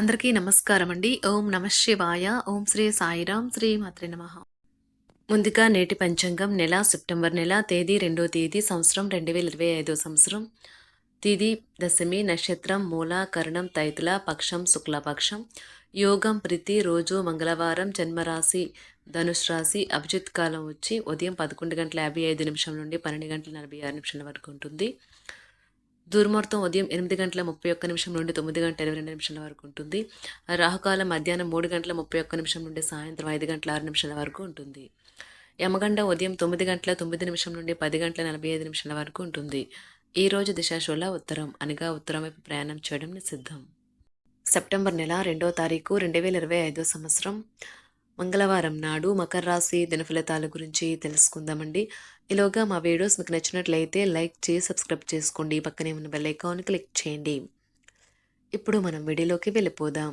అందరికీ నమస్కారం అండి ఓం నమ శివాయ. ఓం శ్రీ సాయిరాం శ్రీ మాత్రి నమ. ముందుగా నేటి పంచాంగం నెల సెప్టెంబర్ నెల తేదీ రెండో తేదీ సంవత్సరం రెండు వేల ఇరవై ఐదో సంవత్సరం. తిది దశమి నక్షత్రం మూల కరణం తైతుల పక్షం శుక్లపక్షం. యోగం ప్రీతి రోజు మంగళవారం జన్మరాశి ధనుష్ రాశి అభిజిత్ కాలం వచ్చి ఉదయం పదకొండు గంటల యాభై ఐదు నిమిషం నుండి పన్నెండు గంటల నలభై ఆరు నిమిషాల వరకు ఉంటుంది. దుర్మార్గం ఉదయం ఎనిమిది గంటల ముప్పై ఒక్క నిమిషం నుండి తొమ్మిది గంటల ఇరవై రెండు నిమిషాల వరకు ఉంటుంది. రాహుకాలం మధ్యాహ్నం మూడు గంటల ముప్పై ఒక్క నిమిషం నుండి సాయంత్రం ఐదు గంటల ఆరు నిమిషాల వరకు ఉంటుంది. యమగండ ఉదయం తొమ్మిది గంటల తొమ్మిది నిమిషం నుండి పది గంటల నలభై ఐదు నిమిషాల వరకు ఉంటుంది. ఈ రోజు దిశాశూల ఉత్తరం అనగా ఉత్తరం వైపు ప్రయాణం చేయడం నిషిద్ధం. సెప్టెంబర్ నెల రెండో తారీఖు రెండు వేల ఇరవై ఐదో సంవత్సరం. మంగళవారం నాడు మకర రాశి దినఫలితాల గురించి తెలుసుకుందామండి. ఈలోగా మా వీడియోస్ మీకు నచ్చినట్లయితే లైక్ చేసి సబ్స్క్రైబ్ చేసుకోండి. పక్కనే ఉన్న బెల్ ఐకాన్ క్లిక్ చేయండి. ఇప్పుడు మనం వీడియోలోకి వెళ్ళిపోదాం.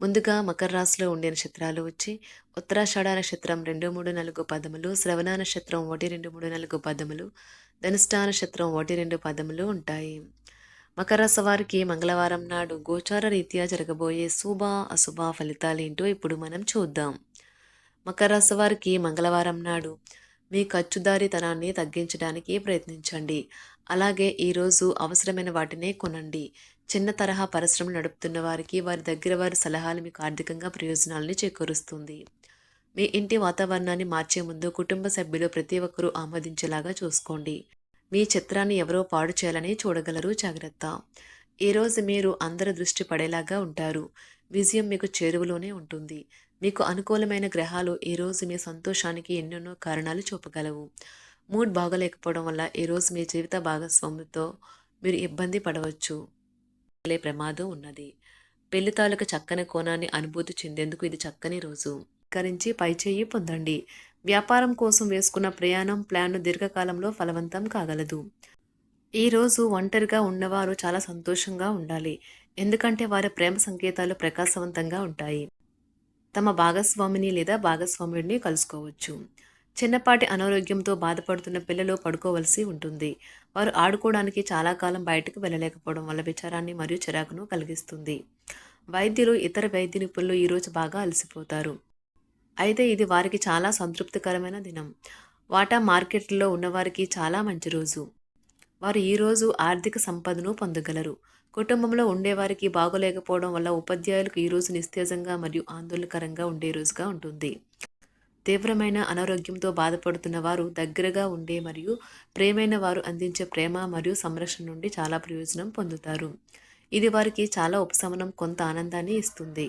ముందుగా మకర రాశిలో ఉండే నక్షత్రాలు వచ్చి ఉత్తరాషాఢ నక్షత్రం రెండు మూడు నాలుగు పదములు శ్రవణ నక్షత్రం ఒకటి రెండు మూడు నాలుగు పదములు ధనిష్ఠా నక్షత్రం ఒకటి రెండు పదములు ఉంటాయి. మకర వారికి మంగళవారం నాడు గోచార రీత్యా జరగబోయే శుభ అశుభ ఫలితాలు ఏంటో ఇప్పుడు మనం చూద్దాం. మకర వారికి మంగళవారం నాడు మీ ఖర్చుదారితనాన్ని తగ్గించడానికి ప్రయత్నించండి. అలాగే ఈరోజు అవసరమైన వాటినే కొనండి. చిన్న తరహా పరిశ్రమలు నడుపుతున్న వారికి వారి దగ్గర వారి సలహాలు మీకు ఆర్థికంగా ప్రయోజనాలను చేకూరుస్తుంది. మీ ఇంటి వాతావరణాన్ని మార్చే ముందు కుటుంబ సభ్యులు ప్రతి ఒక్కరూ ఆమోదించేలాగా చూసుకోండి. మీ చిత్రాన్ని ఎవరో పాడు చేయాలని చూడగలరు. జాగ్రత్త. ఈరోజు మీరు అందరి దృష్టి పడేలాగా ఉంటారు. విజయం మీకు చేరువలోనే ఉంటుంది. మీకు అనుకూలమైన గ్రహాలు ఈరోజు మీ సంతోషానికి ఎన్నెన్నో కారణాలు చూపగలవు. మూడ్ బాగలేకపోవడం వల్ల ఈరోజు మీ జీవిత భాగస్వామితో మీరు ఇబ్బంది పడవచ్చు. ప్రమాదం ఉన్నది. పెళ్ళి తాలూకు చక్కని కోణాన్ని అనుభూతి చెందేందుకు ఇది చక్కని రోజు. కరించి పైచేయి పొందండి. వ్యాపారం కోసం వేసుకున్న ప్రయాణం ప్లాన్ దీర్ఘకాలంలో ఫలవంతం కాగలదు. ఈరోజు ఒంటరిగా ఉన్నవారు చాలా సంతోషంగా ఉండాలి. ఎందుకంటే వారి ప్రేమ సంకేతాలు ప్రకాశవంతంగా ఉంటాయి. తమ భాగస్వామిని లేదా భాగస్వాముడిని కలుసుకోవచ్చు. చిన్నపాటి అనారోగ్యంతో బాధపడుతున్న పిల్లలు పడుకోవలసి ఉంటుంది. వారు ఆడుకోవడానికి చాలా కాలం బయటకు వెళ్ళలేకపోవడం వల్ల విచారాన్ని మరియు చిరాకును కలిగిస్తుంది. వైద్యులు ఇతర వైద్య నిపుణులు ఈరోజు బాగా అలసిపోతారు. అయితే ఇది వారికి చాలా సంతృప్తికరమైన దినం. వాటా మార్కెట్లో ఉన్నవారికి చాలా మంచి రోజు. వారు ఈరోజు ఆర్థిక సంపదను పొందగలరు. కుటుంబంలో ఉండేవారికి బాగోలేకపోవడం వల్ల ఉపాధ్యాయులకు ఈరోజు నిస్తేజంగా మరియు ఆందోళనకరంగా ఉండే రోజుగా ఉంటుంది. తీవ్రమైన అనారోగ్యంతో బాధపడుతున్న వారు దగ్గరగా ఉండే మరియు ప్రేమైన వారు అందించే ప్రేమ మరియు సంరక్షణ నుండి చాలా ప్రయోజనం పొందుతారు. ఇది వారికి చాలా ఉపశమనం కొంత ఆనందాన్ని ఇస్తుంది.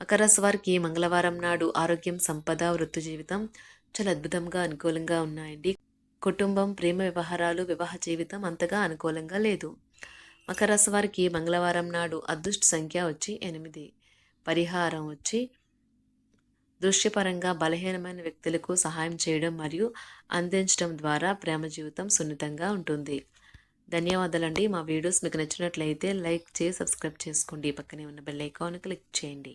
మకరస్ వారికి మంగళవారం నాడు ఆరోగ్యం సంపద వృత్తి జీవితం చాలా అద్భుతంగా అనుకూలంగా ఉన్నాయండి. కుటుంబం ప్రేమ వ్యవహారాలు వివాహ జీవితం అంతగా అనుకూలంగా లేదు. మకరస్ వారికి మంగళవారం నాడు అదృష్ట సంఖ్య వచ్చి ఎనిమిది. పరిహారం వచ్చి దృశ్యపరంగా బలహీనమైన వ్యక్తులకు సహాయం చేయడం మరియు అందించడం ద్వారా ప్రేమ జీవితం సున్నితంగా ఉంటుంది. ధన్యవాదాలండి. మా వీడియోస్ మీకు నచ్చినట్లయితే లైక్ చేసి సబ్స్క్రైబ్ చేసుకోండి. పక్కనే ఉన్న బెల్ ఐకాన్ క్లిక్ చేయండి.